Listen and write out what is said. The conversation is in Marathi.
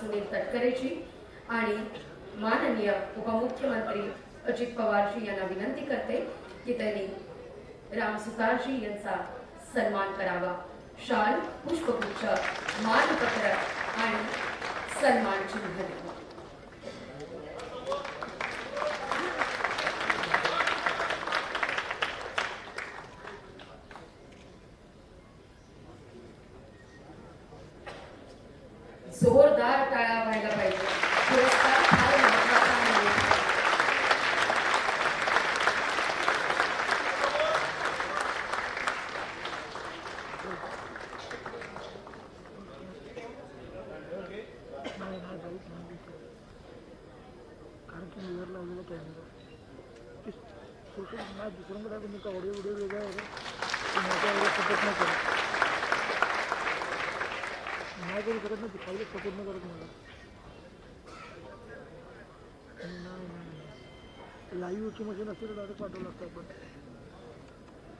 सुनील तटकरेजी आणि माननीय उपमुख्यमंत्री अजित पवारजी यांना विनंती करते की त्यांनी राम सुतारजी यांचा सन्मान करावा. शाल पुष्पगुच्छ मानपत्र आणि सन्मान चिन्ह द्यावं जोरदार टाळ्या व्हायला पाहिजे. पुरस्कार फार महत्त्वाचा आहे. नाही नाही कारण की आहे, पण मी ऑडिओ व्हिडिओ वेगळा आहे एवढं सपोर्ट नाही करत. नाही करू शकत नाही पहिले सपोर्ट नाही करत मला नाही नाही मशीन असेल तर डायरेक्ट पाठवलं लागतं आपण.